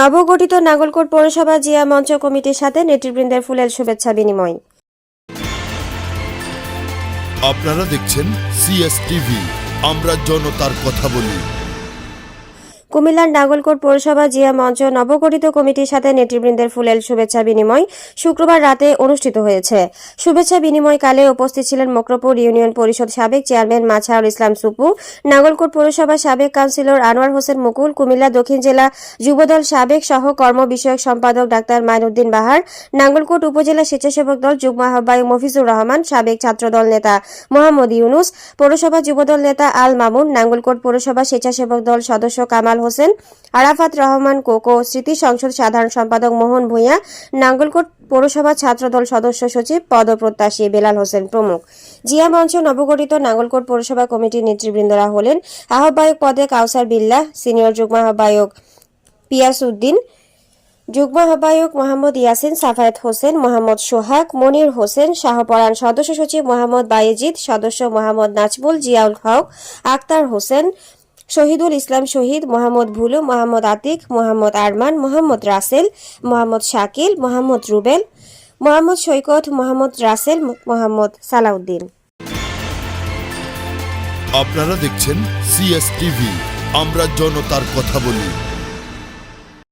নবগঠিত নাগলকোট পৌরসভা জিয়া মঞ্চ কমিটির সাথে নেতৃবৃন্দের ফুলেল শুভেচ্ছা বিনিময়। আপনারা দেখছেন সিএসটিভি আমরা জনতার কথা বলি। কুমিল্লার নাগলকোট পৌরসভা জিয়া মঞ্চ নবগঠিত কমিটির সাথে নেতৃবৃন্দের ফুলেল শুভেচ্ছা বিনিময় শুক্রবার রাতে অনুষ্ঠিত হয়েছে। শুভেচ্ছা বিনিময় কালে উপস্থিত ছিলেন মক্রপুর ইউনিয়ন পরিষদ সাবেক চেয়ারম্যান মাছাউল ইসলাম সুপু, নাগলকোট পৌরসভা সাবেক কাউন্সিলর আনোয়ার হোসেন মুকুল, কুমিল্লা দক্ষিণ জেলা যুবদল সাবেক সহ কর্ম বিষয়ক সম্পাদক ডাক্তার মাইনুদ্দিন বাহার নাঙ্গলকোট উপজেলা স্বেচ্ছাসেবক দল যুগ্ম আহ্বায়ক মফিজুর রহমান, সাবেক ছাত্রদল নেতা মোহাম্মদ ইউনুস, পৌরসভা যুবদল নেতা আল মামুন নাঙ্গলকোট পৌরসভা স্বেচ্ছাসেবক দল সদস্য কামাল হোসেন, আরাফাত রহমান কোকো, স্মৃতি সংসদ সাধারণ সম্পাদক মোহন ভূঁইয়া, নাঙ্গলকোট পৌরসভা ছাত্রদল সদস্য সচিব পদপ্রত্যাশী বেলাল হোসেন প্রমুখ। জিয়া মঞ্চ নবগঠিত নাঙ্গলকোট পৌরসভা কমিটির নেতৃবৃন্দরা হলেন আহ্বায়ক পদে কাউসার বিল্লাহ, সিনিয়র যুগ্ম আহ্বায়ক পিয়াস উদ্দিন যুগ্ম আহ্বায়ক মোহাম্মদ ইয়াসিন, সাফায়েত হোসেন, মোহাম্মদ সোহাগ, মনির হোসেন শাহপরান সদস্য সচিব মোহাম্মদ বায়েজিদ, সদস্য মোহাম্মদ নাজবুল জিয়াউল হক, আক্তার হোসেন শহীদুল ইসলাম শহীদ, মোহাম্মদ ভুলু, মোহাম্মদ আতিক, মোহাম্মদ আরমান, মোহাম্মদ রাসেল, মোহাম্মদ শাকিল, মোহাম্মদ রুবেল, মোহাম্মদ সৈকত, মোহাম্মদ রাসেল, মোহাম্মদ সালাউদ্দিন। আপনারা দেখছেন সিএস টিভি আমরা জনতার কথা বলি।